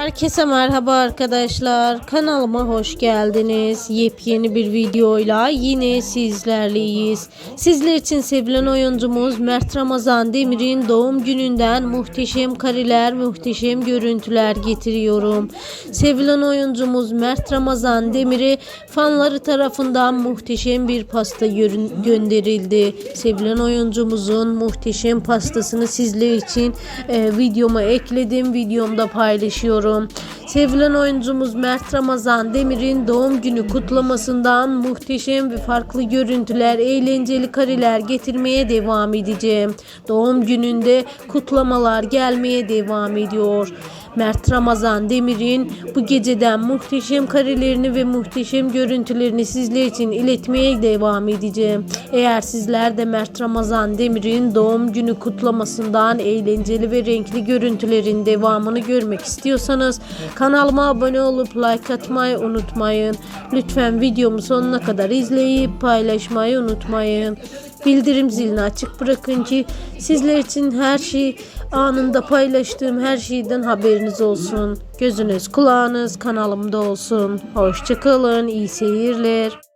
Herkese merhaba arkadaşlar. Kanalıma hoş geldiniz. Yepyeni bir videoyla yine sizlerleyiz. Sizler için sevilen oyuncumuz Mert Ramazan Demir'in doğum gününden muhteşem kareler, muhteşem görüntüler getiriyorum. Sevilen oyuncumuz Mert Ramazan Demir'e fanları tarafından muhteşem bir pasta gönderildi. Sevilen oyuncumuzun muhteşem pastasını sizler için e, videoma ekledim. Videomda paylaşıyorum. Sevilen oyuncumuz Mert Ramazan Demir'in doğum günü kutlamasından muhteşem ve farklı görüntüler, eğlenceli kareler getirmeye devam edeceğim. Doğum gününde kutlamalar gelmeye devam ediyor. Mert Ramazan Demir'in bu geceden muhteşem karelerini ve muhteşem görüntülerini sizler için iletmeye devam edeceğim. Eğer sizler de Mert Ramazan Demir'in doğum günü kutlamasından eğlenceli ve renkli görüntülerin devamını görmek istiyorsanız kanalıma abone olup like atmayı unutmayın. Lütfen videomu sonuna kadar izleyip paylaşmayı unutmayın. Bildirim zilini açık bırakın ki sizler için her şey anında paylaştığım her şeyden haberiniz olsun. Gözünüz kulağınız kanalımda olsun. Hoşçakalın, iyi seyirler.